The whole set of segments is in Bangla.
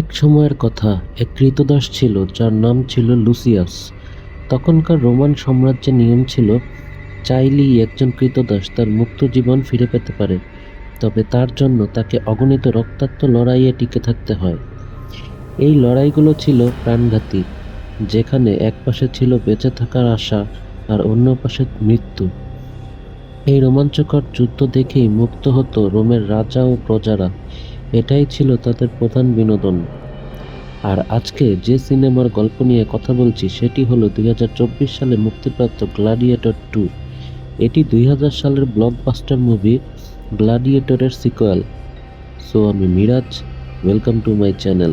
এক সময়ের কথা, এক ক্রীতদাস ছিল, যার নাম ছিল লুসিয়াস। তখনকার রোমান সাম্রাজ্যে নিয়ম ছিল, চাইলেই একজন ক্রীতদাস তার মুক্ত জীবন ফিরে পেতে পারে, তবে তার জন্য তাকে অগণিত রক্তাক্ত লড়াইয়ে টিকে থাকতে হয়। এই লড়াইগুলো ছিল প্রাণঘাতী, যেখানে এক পাশে ছিল বেঁচে থাকার আশা আর অন্য পাশে মৃত্যু। এই রোমাঞ্চকর যুদ্ধ দেখেই মুক্ত হতো রোমের রাজা ও প্রজারা। এটাই ছিল তাদের প্রধান বিনোদন। আর আজকে যে সিনেমার গল্প নিয়ে কথা বলছি, সেটি হলো দুই হাজার চব্বিশ সালে মুক্তিপ্রাপ্ত গ্লাডিয়েটর টু এটি দুই হাজার সালের ব্লকবাস্টার মুভি গ্লাডিয়েটরের সিকোয়াল সো আমি Miraj welcome to my channel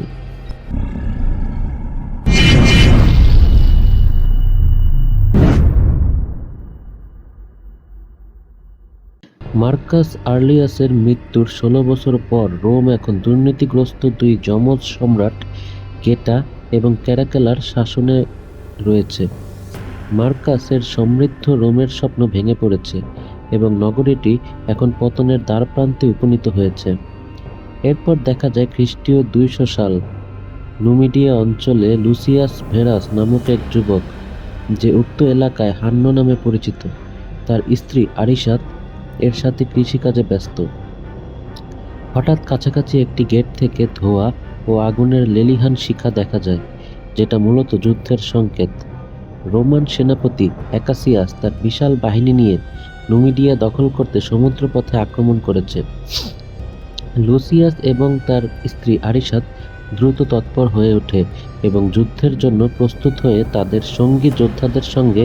Marcus আর্লিয়াসের মৃত্যুর ষোলো বছর পর রোম এখন দুর্নীতিগ্রস্ত দুই যমজ সম্রাট কেটা এবং ক্যারাকেলার শাসনে রয়েছে। মার্কাসের সমৃদ্ধ রোমের স্বপ্ন ভেঙে পড়েছে এবং নগরীটি এখন পতনের দ্বারপ্রান্তে উপনীত হয়েছে। এরপর দেখা যায় খ্রিস্টীয় দুইশো সাল। নুমিডিয়া অঞ্চলে লুসিয়াস ভেরাস নামক এক যুবক, যে উক্ত এলাকায় হান্ন নামে পরিচিত, তার স্ত্রী আরিশাত এর সাথে কৃষিকাজে ব্যস্ত। হঠাৎ কাছাকাছি একটি গেট থেকে ধোঁয়া ও আগুনের লেলিহান শিখা দেখা যায়, যেটা মূলত যুদ্ধের সংকেত। রোমান সেনাপতি একাসিয়াস তার বিশাল বাহিনী নিয়ে নুমিডিয়া দখল করতে সমুদ্রপথে আক্রমণ করেছে। লুসিয়াস এবং তার স্ত্রী আরিশাত দ্রুত তৎপর হয়ে ওঠে এবং যুদ্ধের জন্য প্রস্তুত হয়ে তাদের সঙ্গী যোদ্ধাদের সঙ্গে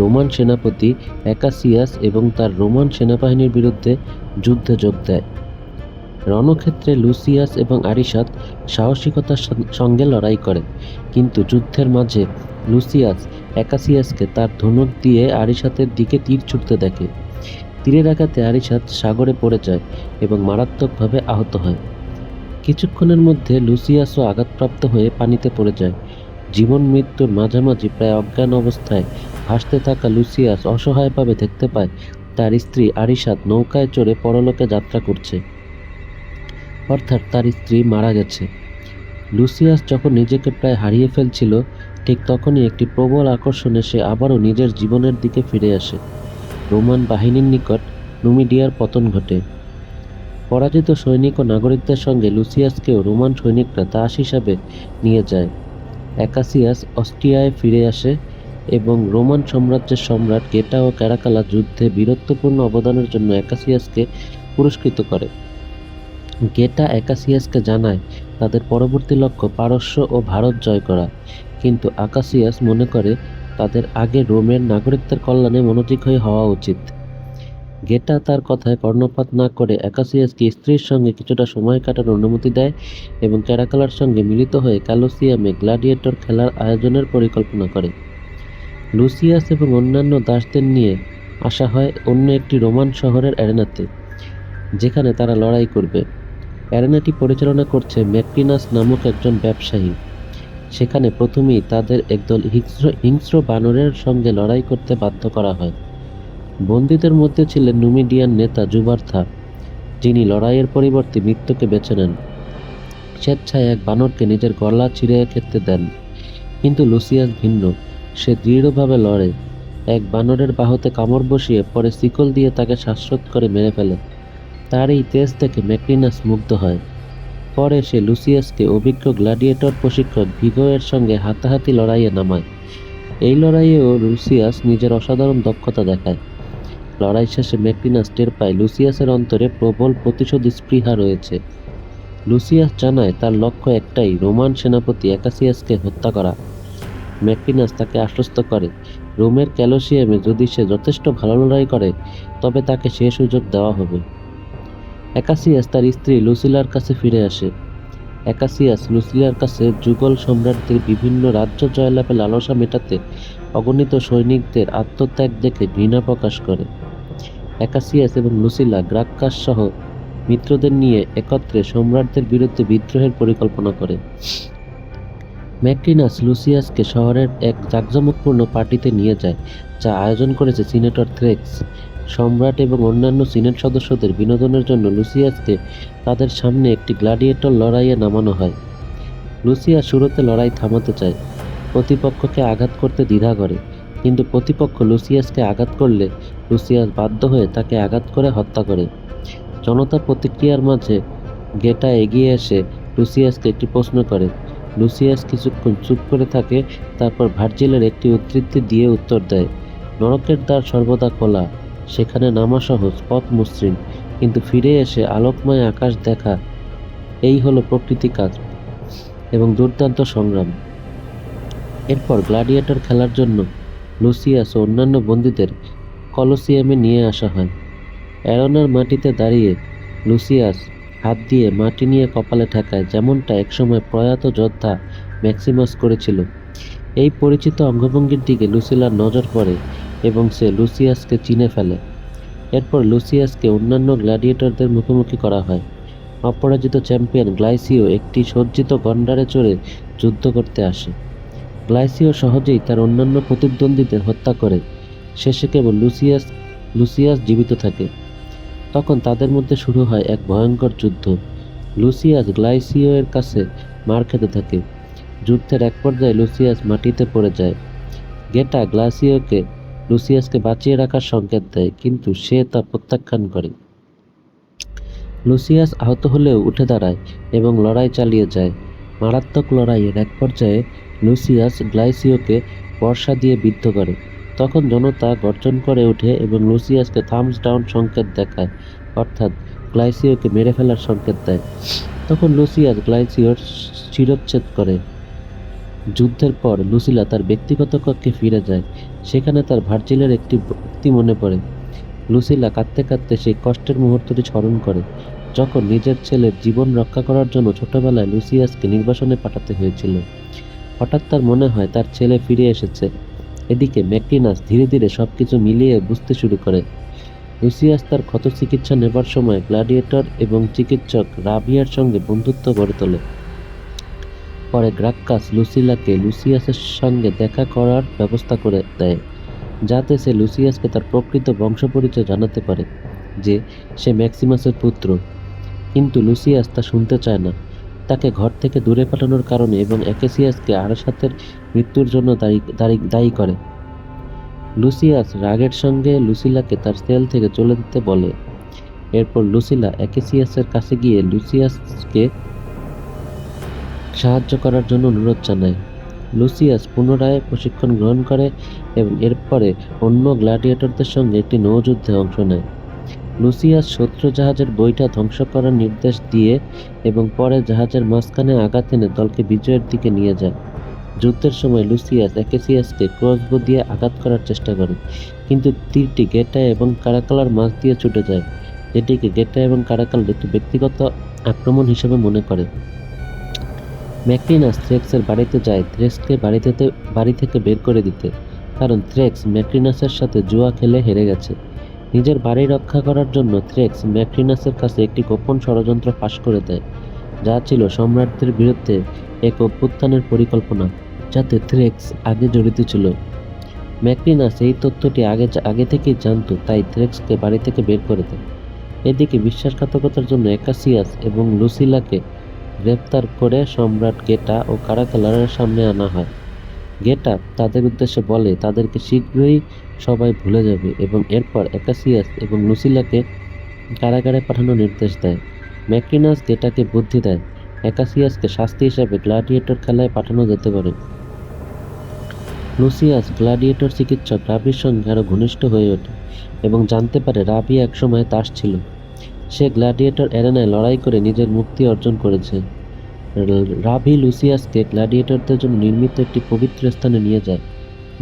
রোমান সেনাপতি একাসিয়াস এবং তার রোমান সেনাবাহিনীর বিরুদ্ধে যুদ্ধে যোগ দেয়। রণক্ষেত্রে লুসিয়াস এবং আরিশাত সাহসিকতার সঙ্গে লড়াই করে, কিন্তু যুদ্ধের মাঝে লুসিয়াস একাসিয়াসকে তার ধনুক দিয়ে আরিশাতের দিকে তীর ছুটতে দেখে। তীরের আঘাতে আরিশাত সাগরে পড়ে যায় এবং মারাত্মকভাবে আহত হয়। কিছুক্ষণের মধ্যে লুসিয়াসও আঘাতপ্রাপ্ত হয়ে পানিতে পড়ে যায়। জীবন মৃত্যুর মাঝামাঝি প্রায় অজ্ঞান অবস্থায় ভাসতে থাকা লুসিয়াস অসহায়ভাবে দেখতে পায় তার স্ত্রী আরিশাদ নৌকায় চড়ে পরলোকে যাত্রা করছে। অর্থাৎ তার স্ত্রী মারা গেছে। লুসিয়াস যখন নিজেকে প্রায় হারিয়ে ফেলছিল, ঠিক তখনই একটি প্রবল আকর্ষণে সে আবারও নিজের জীবনের দিকে ফিরে আসে। রোমান বাহিনীর নিকট নুমিডিয়ার পতন ঘটে। পরাজিত সৈনিক ও নাগরিকদের সঙ্গে লুসিয়াসকেও রোমান সৈনিকরা দাস হিসাবে নিয়ে যায়। একাসিয়াস অস্ট্রিয়ায় ফিরে আসে এবং রোমান সাম্রাজ্যের সম্রাট গেটা ও ক্যারাকালা যুদ্ধে বীরত্বপূর্ণ অবদানের জন্য একাসিয়াসকে পুরস্কৃত করে। গেটা একাসিয়াসকে জানায়, তাদের পরবর্তী লক্ষ্য পারস্য ও ভারত জয় করা। কিন্তু আকাসিয়াস মনে করে, তাদের আগে রোমের নাগরিকদের কল্যাণে মনোযোগী হওয়া উচিত। গেটা তার কথায় কর্ণপাত না করে একাসিয়াসকে স্ত্রীর সঙ্গে কিছুটা সময় কাটার অনুমতি দেয় এবং ক্যারাকালার সঙ্গে মিলিত হয়ে ক্যালোসিয়ামে গ্লাডিয়েটর খেলার আয়োজনের পরিকল্পনা করে। লুসিয়াস এবং অন্যান্য দাসদের নিয়ে আসা হয় অন্য একটি রোমান শহরের অ্যারেনাতে, যেখানে তারা লড়াই করবে। অ্যারেনাটি পরিচালনা করছে ম্যাকপিনাস নামক একজন ব্যবসায়ী। সেখানে প্রথমেই তাদের একদল হিংস্র হিংস্র বানরের সঙ্গে লড়াই করতে বাধ্য করা হয়। বন্দীদের মধ্যে ছিলেন নুমিডিয়ান নেতা জুবার্থা, যিনি লড়াইয়ের পরিবর্তে মৃত্যুকে বেছে নেন। স্বেচ্ছায় এক বানরকে নিজের গলা ছিঁড়ে খেতে দেন। কিন্তু লুসিয়াস ভিন্ন, সে দৃঢ়ভাবে লড়ে। এক বানরের বাহুতে কামড় বসিয়ে পরে শিকল দিয়ে তাকে শ্বাসরোধ করে মেরে ফেলে। তার এই তেজ দেখে ম্যাকলিনাস মুগ্ধ হয়। পরে সে লুসিয়াসকে অভিজ্ঞ গ্ল্যাডিয়েটর প্রশিক্ষক ভিগোয়ের সঙ্গে হাতাহাতি লড়াইয়ে নামায়। এই লড়াইয়েও লুসিয়াস নিজের অসাধারণ দক্ষতা দেখায়। লড়াই শেষে ম্যাকলিনাস টের পায় লুসিয়াসের অন্তরে প্রবল প্রতিশোধ স্পৃহা রয়েছে। লুসিয়াস জানায় তার লক্ষ্য একটাই, রোমান সেনাপতি একাসিয়াসকে হত্যা করা। ম্যাকলিনাস তাকে আশ্বস্ত করে, রোমের ক্যালোসিয়ামে যদি সে যথেষ্ট ভালো লড়াই করে, তবে তাকে সে সুযোগ দেওয়া হবে। একাসিয়াস তার স্ত্রী লুসিলার কাছে ফিরে আসে। একাসিয়াস লুসিলার কাছে যুগল সম্রাটদের বিভিন্ন রাজ্য জয়লাভে লালসা মেটাতে অগণিত সৈনিকদের আত্মত্যাগ দেখে ঘৃণা প্রকাশ করে। একাসিয়াস এবং লুসিলা, গ্রাক্কাস সহ মিত্রদের নিয়ে একত্রে সম্রাটদের বিরুদ্ধে বিদ্রোহের পরিকল্পনা করে। ম্যাকলিনাস লুসিয়াসকে শহরের এক জাঁকজমকপূর্ণ পার্টিতে নিয়ে যায়, যা আয়োজন করেছে সিনেটর থ্রেক্স। সম্রাট এবং অন্যান্য সিনেট সদস্যদের বিনোদনের জন্য লুসিয়াসকে তাদের সামনে একটি গ্লাডিয়েটর লড়াইয়ে নামানো হয়। লুসিয়া শুরুতে লড়াই থামাতে চায়, প্রতিপক্ষকে আঘাত করতে দ্বিধা করে, কিন্তু প্রতিপক্ষ লুসিয়াসকে আঘাত করলে লুসিয়াস বাধ্য হয়ে তাকে আঘাত করে হত্যা করে। জনতা প্রতিক্রিয়ার মাঝে গেটা এগিয়ে এসে লুসিয়াসকে একটি প্রশ্ন করে। লুসিয়াস কিছুক্ষণ চুপ করে থাকে, তারপর ভার্জিলের একটি উদ্ধৃতি দিয়ে উত্তর দেয়, নরকের দ্বার সর্বদা খোলা, সেখানে নামা সহজ পথ মসৃণ, কিন্তু ফিরে এসে আলোকময় আকাশ দেখা, এই হলো প্রকৃতি কাজ এবং দুর্দান্ত সংগ্রাম। এরপর গ্ল্যাডিয়েটর খেলার জন্য লুসিয়াস ও অন্যান্য বন্দীদের কলোসিয়ামে নিয়ে আসা হয়। অ্যারোনার মাটিতে দাঁড়িয়ে লুসিয়াস হাত দিয়ে মাটি নিয়ে কপালে ঠেকায়, যেমনটা একসময় প্রয়াত যোদ্ধা ম্যাক্সিমাস করেছিল। এই পরিচিত অঙ্গভঙ্গির দিকে লুসিলার নজর পড়ে এবং সে লুসিয়াসকে চিনে ফেলে। এরপর লুসিয়াসকে অন্যান্য গ্ল্যাডিয়েটরদের মুখোমুখি করা হয়। অপরাজিত চ্যাম্পিয়ন গ্লাইসিও একটি সজ্জিত গন্ডারে চড়ে যুদ্ধ করতে আসে। গ্লাইসিও সহজেই তার অন্যান্য প্রতিদ্বন্দ্বীদের হত্যা করে। শেষে কেবল লুসিয়াস লুসিয়াস জীবিত থাকে। তখন তাদের মধ্যে শুরু হয় এক ভয়ঙ্কর যুদ্ধ। লুসিয়াস গ্লাইসিও এর কাছে মার খেতে থাকে। যুদ্ধের এক পর্যায়ে লুসিয়াস মাটিতে পড়ে যায়। গেটা গ্লাসিওকে লুসিয়াসকে বাঁচিয়ে রাখার সংকেত দেয়, কিন্তু সে তা প্রত্যাখ্যান করে। লুসিয়াস আহত হলেও উঠে দাঁড়ায় এবং লড়াই চালিয়ে যায়। মারাত্মক লড়াইয়ের এক পর্যায়ে লুসিয়াস গ্লাইসিওকে বর্ষা দিয়ে বিদ্ধ করে। তখন জনতা গর্জন করে ওঠে এবং লুসিয়াসকে থামস ডাউন সংকেত দেখায়, অর্থাৎ গ্লাইসিওকে মেরে ফেলার সংকেত দেয়। তখন লুসিয়াস গ্লাইসিওর শিরচ্ছেদ করে। যুদ্ধের পর লুসিলা তার ব্যক্তিগত কক্ষে ফিরে যায়। সেখানে তার ভার্জিলের একটি ব্যক্তি মনে পড়ে। লুসিলা কাঁদতে কাঁদতে সেই কষ্টের মুহূর্তটি স্মরণ করে, যখন নিজের ছেলের জীবন রক্ষা করার জন্য ছোটবেলায় লুসিয়াসকে নির্বাসনে পাঠাতে হয়েছিল। হঠাৎ তার মনে হয় তার ছেলে ফিরে এসেছে। এদিকে ম্যাকটিনাস ধীরে ধীরে সব কিছু মিলিয়ে বুঝতে শুরু করে। লুসিয়াস তার ক্ষত চিকিৎসা নেবার সময় গ্ল্যাডিয়েটর এবং চিকিৎসক রাবিয়ার সঙ্গে বন্ধুত্ব গড়ে তোলে। পরে গ্রাক্কাস লুসিলাকে লুসিয়াসের সঙ্গে দেখা করার ব্যবস্থা করে দেয়, যাতে সে লুসিয়াসকে তার প্রকৃত বংশ পরিচয় জানাতে পারে যে সে ম্যাক্সিমাসের পুত্র। কিন্তু লুসিয়াস তা শুনতে চায় না। তাকে ঘর থেকে দূরে পাঠানোর কারণে এবং একেসিয়াসকে আরাসাতের মৃত্যুর জন্য দায়ী দায়ী করে। লুসিয়াস রাগের সঙ্গে লুসিলাকে তার সেল থেকে চলে দিতে বলে। এরপর লুসিলা একেসিয়াসের কাছে গিয়ে লুসিয়াসকে সাহায্য করার জন্য অনুরোধ জানায়। লুসিয়াস পুনরায় প্রশিক্ষণ গ্রহণ করে এবং এরপরে অন্য গ্ল্যাডিয়েটরদের সঙ্গে একটি নৌযুদ্ধে অংশ নেয়। লুসিয়াস শত্রু জাহাজের বইটা ধ্বংস করার নির্দেশ দিয়ে এবং পরে জাহাজের মাঝখানে আঘাত এনে দলকে বিজয়ের দিকে নিয়ে যায়। যুদ্ধের সময় লুসিয়াস একেসিয়াসকে ক্রসবো দিয়ে আঘাত করার চেষ্টা করে, কিন্তু তীরটি গেটা এবং কারাকালার মাছ দিয়ে ছুটে যায়, যেটিকে গেটা এবং কারাকাল একটি ব্যক্তিগত আক্রমণ হিসেবে মনে করে। ম্যাকটিনাস থ্রেক্সের বাড়িতে যায়, থ্রেক্সকে বাড়ি থেকে বাড়ি থেকে বের করে দিতে, কারণ থ্রেক্স ম্যাকটিনাসের সাথে জুয়া খেলে হেরে গেছে। নিজের বাড়ি রক্ষা করার জন্য থ্রেক্স ম্যাক্রিনাসের কাছে একটি গোপন ষড়যন্ত্র ফাঁস করে দেয়, যা ছিল সম্রাটদের বিরুদ্ধে এক অভ্যুত্থানের পরিকল্পনা, যাতে থ্রেক্স আগে জড়িত ছিল। ম্যাক্রিনাস এই তথ্যটি আগে আগে থেকেই জানতো, তাই থ্রেক্সকে বাড়ি থেকে বের করে দেয়। এদিকে বিশ্বাসঘাতকতার জন্য একাসিয়াস এবং লুসিলাকে গ্রেপ্তার করে সম্রাট গেটা ও কারাকালারের সামনে আনা হয়। গেটা তাদের উদ্দেশ্যে বলে, তাদেরকে শীঘ্রই সবাই ভুলে যাবে এবং এরপর একাসিয়াস এবং লুসিলাকে কারাগারে পাঠানোর নির্দেশ দেয়। ম্যাকটিনাস গেটাকে বুদ্ধি দেয়। একাসিয়াসকে শাস্তি হিসাবে গ্ল্যাডিয়েটর খেলায় পাঠানো যেতে পারে। লুসিয়াস গ্ল্যাডিয়েটর চিকিৎসক রাবির সঙ্গে আরও ঘনিষ্ঠ হয়ে ওঠে এবং জানতে পারে রাবি একসময় তাস ছিল। সে গ্ল্যাডিয়েটর অ্যারেনায় লড়াই করে নিজের মুক্তি অর্জন করেছে। রাভি লুসিয়াসকে গ্ল্যাডিয়েটরদের জন্য নির্মিত একটি পবিত্র স্থানে নিয়ে যায়।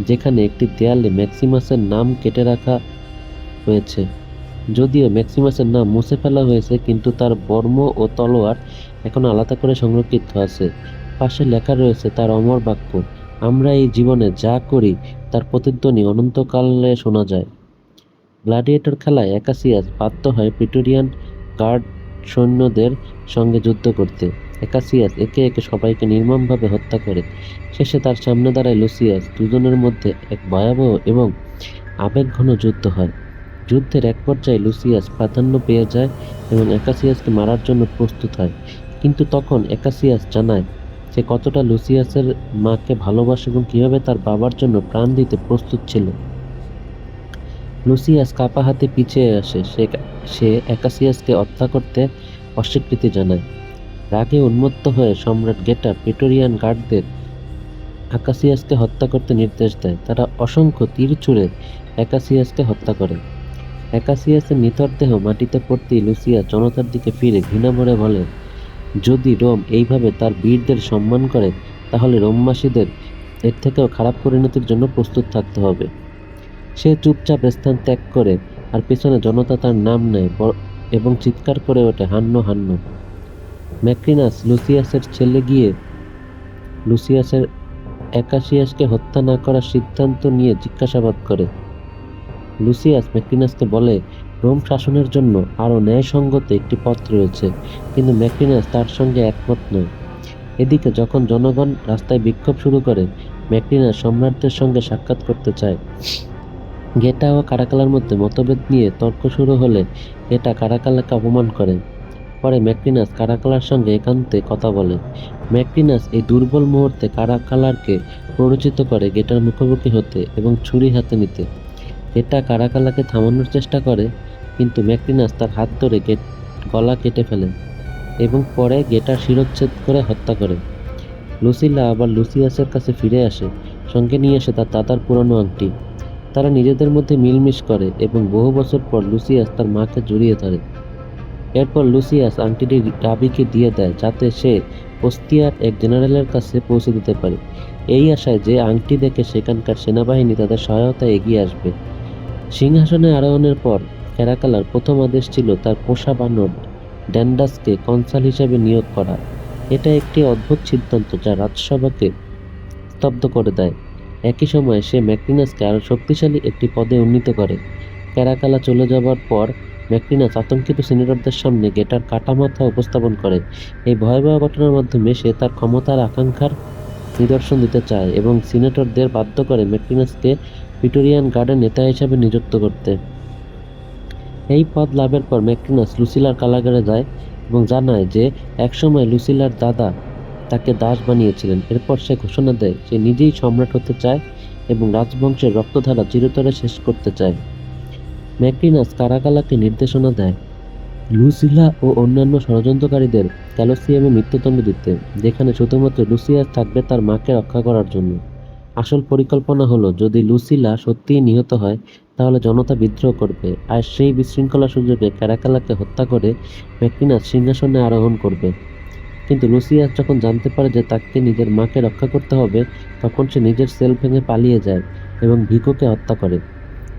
যেখানে একটি দেয়ালে ম্যাক্সিমাসের নাম কেটে রাখা হয়েছে। যদিও ম্যাক্সিমাসের নাম মুছে ফেলা হয়েছে, কিন্তু তার বর্ম ও তলোয়ার এখন আলাদা করে সংরক্ষিত আছে। পাশে লেখা রয়েছে তার অমর বাক্য, আমরা এই জীবনে যা করি, তার প্রতিধ্বনি অনন্তকালে শোনা যায়। গ্ল্যাডিয়েটর খেলায় একাসিয়াস বাধ্য হয় প্রিটোরিয়ান গার্ড সৈন্যদের সঙ্গে যুদ্ধ করতে। একাসিয়াস একে একে সবাইকে নির্মমভাবে হত্যা করে। শেষে তার সামনে দাঁড়ায় লুসিয়াস। দুজনের মধ্যে এক ভয়াবহ এবং আবেগঘন যুদ্ধ হয়। যুদ্ধের এক পর্যায়ে লুসিয়াস প্রাধান্য পেয়ে যায় এবং একাসিয়াসকে মারার জন্য প্রস্তুত হয়। কিন্তু তখন একাসিয়াস জানায় সে কতটা লুসিয়াসের মাকে ভালোবাসে এবং কীভাবে তার বাবার জন্য প্রাণ দিতে প্রস্তুত ছিল। লুসিয়াস কাপা হাতে পিছিয়ে আসে। সে সে একাসিয়াসকে হত্যা করতে অস্বীকৃতি জানায়। রাগে উন্মত্ত হয়ে সম্রাট গেটা প্রিটোরিয়ান গার্ডদের আকাসিয়াসকে হত্যা করতে নির্দেশ দেয়। তারা অসংখ্য তীর ছুঁড়ে একাসিয়াসকে হত্যা করে। একাসিয়াসের নিথর দেহ মাটিতে পড়তেই লুসিয়া জনতার দিকে ফিরে ঘৃণা ভরে বলে, যদি রোম এইভাবে তার বীরদের সম্মান করে, তাহলে রোমবাসীদের এর থেকেও খারাপ পরিণতির জন্য প্রস্তুত থাকতে হবে। সে চুপচাপ স্থান ত্যাগ করে আর পেছনে জনতা তার নাম নেয় এবং চিৎকার করে ওঠে, হান্ন হান্ন। ম্যাক্রিনাস লুসিয়াসের ছেলে গিয়ে লুসিয়াসের একাশিয়াসকে হত্যা না করার সিদ্ধান্ত নিয়ে জিজ্ঞাসাবাদ করে। লুসিয়াস ম্যাক্রিনাসকে বলে, রোম শাসনের জন্য আরও ন্যায়সঙ্গত একটি পথ রয়েছে, কিন্তু ম্যাক্রিনাস তার সঙ্গে একমত নয়। এদিকে যখন জনগণ রাস্তায় বিক্ষোভ শুরু করে, ম্যাক্রিনাস সম্রাটদের সঙ্গে সাক্ষাৎ করতে চায়। গেটা ও কারাকালার মধ্যে মতভেদ নিয়ে তর্ক শুরু হলে গেটা কারাকালাকে অপমান করে। পরে ম্যাক্রিনাস কারাকালার সঙ্গে একান্তে কথা বলে। ম্যাক্রিনাস এই দুর্বল মুহূর্তে কারাকালারকে প্ররোচিত করে গেটার মুখোমুখি হতে এবং ছুরি হাতে নিতে। গেটা কারাকালাকে থামানোর চেষ্টা করে, কিন্তু ম্যাক্রিনাস তার হাত ধরে গেট, গলা কেটে ফেলে এবং পরে গেটার শিরোচ্ছেদ করে হত্যা করে। লুসিলা আবার লুসিয়াসের কাছে ফিরে আসে, সঙ্গে নিয়ে আসে তার দাদার পুরনো আংটি। তারা নিজেদের মধ্যে মিলমিশ করে এবং বহু বছর পর লুসিয়াস তার মাকে জড়িয়ে ধরে। এরপর লুসিয়াস আংটিটি রাবিকে দিয়ে দেয়, যাতে সে ওস্তিয়ার এক জেনারেলের কাছে পৌঁছে দিতে পারে। এই আশায় যে আংটি দেখে সেখানকার সেনাবাহিনী তাদের সহায়তায় এগিয়ে আসবে। সিংহাসনে আরোহণের পর ক্যারাকালার প্রথম আদেশ ছিল তার পোষা বানর ড্যান্ডাসকে কনসাল হিসেবে নিয়োগ করা। এটা একটি অদ্ভুত সিদ্ধান্ত যা রাজসভাকে স্তব্ধ করে দেয়। একই সময়ে সে ম্যাক্রিনাসকে আরও শক্তিশালী একটি পদে উন্নীত করে। ক্যারাকালা চলে যাবার পর ম্যাক্রিনাস আতঙ্কিত সিনেটরদের সামনে গেটার কাটা মাথা উপস্থাপন করে। এই ভয়াবহ ঘটনার মাধ্যমে সে তার ক্ষমতার আকাঙ্ক্ষার নিদর্শন দিতে চায় এবং সিনেটরদের বাধ্য করে ম্যাক্রিনাসকে প্রিটোরিয়ান গার্ডের নেতা হিসেবে নিযুক্ত করতে। এই পদ লাভের পর ম্যাক্রিনাস লুসিলার কারাগারে যায় এবং জানায় যে, একসময় লুসিলার দাদা তাকে দাস বানিয়েছিলেন। এরপর সে ঘোষণা দেয়, সে নিজেই সম্রাট হতে চায় এবং রাজবংশের রক্তধারা চিরতরে শেষ করতে চায়। ম্যাক্রিনাস কারাকালাকে নির্দেশনা দেয়। লুসিলা ও অন্যান্য ষড়যন্ত্রকারীদের ক্যালোসিয়ামে মৃত্যুদণ্ড দিতে, যেখানে শুধুমাত্র লুসিয়াস থাকবে তার মাকে রক্ষা করার জন্য। আসল পরিকল্পনা হলো, যদি লুসিলা সত্যিই নিহত হয়, তাহলে জনতা বিদ্রোহ করবে, আর সেই বিশৃঙ্খলা সুযোগে ক্যারাকালাকে হত্যা করে ম্যাক্রিনাস সিংহাসনে আরোহণ করবে। কিন্তু লুসিয়াস যখন জানতে পারে যে তাকে নিজের মাকে রক্ষা করতে হবে, তখন সে নিজের সেল ভেঙে পালিয়ে যায় এবং ভিকোকে হত্যা করে।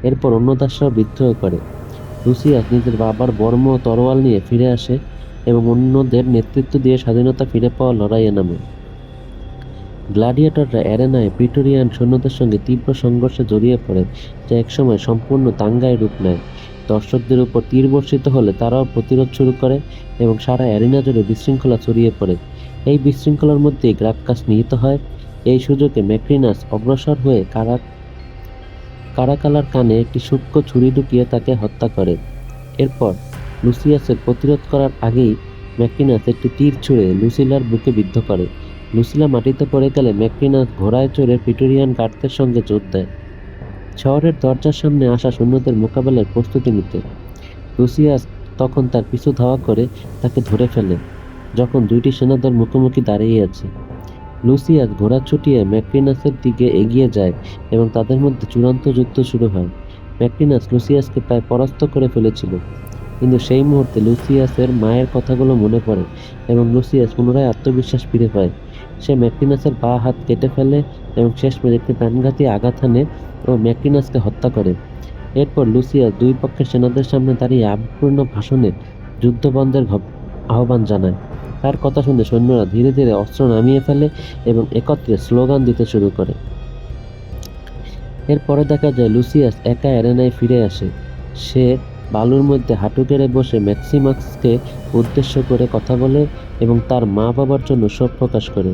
এরপর অন্য দাসরাও বিদ্রোহ করে। লুসিয়াস নিজের বাবার বর্ম তরোয়াল নিয়ে ফিরে আসে এবং অন্যদের নেতৃত্ব দিয়ে স্বাধীনতা ফিরে পাওয়া লড়াইয়ে নামে। গ্লাডিয়েটররা অ্যারেনায় প্রিটোরিয়ান সৈন্যদের সঙ্গে তীব্র সংঘর্ষে জড়িয়ে পড়ে, যা একসময় সম্পূর্ণ দাঙ্গায় রূপ নেয়। দর্শকদের উপর তীর বর্ষিত হলে তারাও প্রতিরোধ শুরু করে এবং সারা অ্যারিনা জুড়ে বিশৃঙ্খলা ছড়িয়ে পড়ে। এই বিশৃঙ্খলার মধ্যেই গ্রাক্কাস নিহিত হয়। এই সুযোগে ম্যাক্রিনাস অগ্রসর হয়ে কারা কারাকালার কানে একটি সূক্ষ্ম ছুরি ঢুকিয়ে তাকে হত্যা করে। এরপর লুসিয়াসের প্রতিরোধ করার আগেই ম্যাক্রিনাস একটি তীর ছুঁড়ে লুসিলার বুকে বিদ্ধ করে। লুসিলা মাটিতে পড়ে গেলে ম্যাক্রিনাস ঘোড়ায় চড়ে প্রিটোরিয়ান গার্ডদের সঙ্গে যোগ দেয়। শহরের দরজার সামনে আসা সৈন্যদের মোকাবেলার প্রস্তুতি নিতে। লুসিয়াস তখন তার পিছু ধাওয়া করে তাকে ধরে ফেলে, যখন দুইটি সেনাদল মুখোমুখি দাঁড়িয়ে আছে। লুসিয়াস ঘোড়া ছুটিয়ে ম্যাক্রিনাসের দিকে এগিয়ে যায় এবং তাদের মধ্যে চূড়ান্ত যুদ্ধ শুরু হয়। ম্যাক্রিনাস লুসিয়াসকে প্রায় পরাস্ত করে ফেলেছিল। কিন্তু সেই মুহূর্তে লুসিয়াসের মায়ের কথাগুলো মনে পড়ে এবং লুসিয়াস পুনরায় আত্মবিশ্বাস ফিরে পায়। সে ম্যাক্রিনাসের বা হাত কেটে ফেলে এবং শেষমেশ একটি প্রাণঘাতী আঘাত হানে ও ম্যাক্রিনাসকে হত্যা করে। এরপর লুসিয়াস দুই পক্ষের সেনাদের সামনে দাঁড়িয়ে আবেগপূর্ণ ভাষণে যুদ্ধ বন্ধের আহ্বান জানায়। তার কথা শুনে সৈন্যরা ধীরে ধীরে অস্ত্র নামিয়ে ফেলে এবং একত্রে স্লোগান দিতে শুরু করে। এরপরে দেখা যায় লুসিয়াস একা অ্যারেনায় ফিরে আসে। সে বালুর মধ্যে হাঁটু কেড়ে বসে ম্যাক্সিমাক্সকে উদ্দেশ্য করে কথা বলে এবং তার মা বাবার জন্য শোক প্রকাশ করে।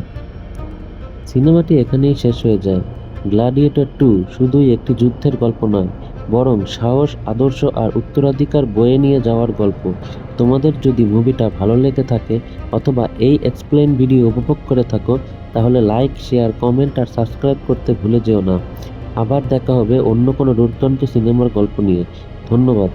সিনেমাটি এখানেই শেষ হয়ে যায়। গ্লাডিয়েটর টু শুধুই একটি যুদ্ধের গল্প নয় বরং সাহস, আদর্শ আর উত্তরাধিকার বয়ে নিয়ে যাওয়ার গল্প। তোমাদের যদি মুভিটা ভালো লেগে থাকে অথবা এই এক্সপ্লেন ভিডিও উপভোগ করে থাকো, তাহলে লাইক শেয়ার কমেন্ট আর সাবস্ক্রাইব করতে ভুলে যেও না। আবার দেখা হবে অন্য কোনো দুর্দান্ত সিনেমার গল্প নিয়ে। ধন্যবাদ।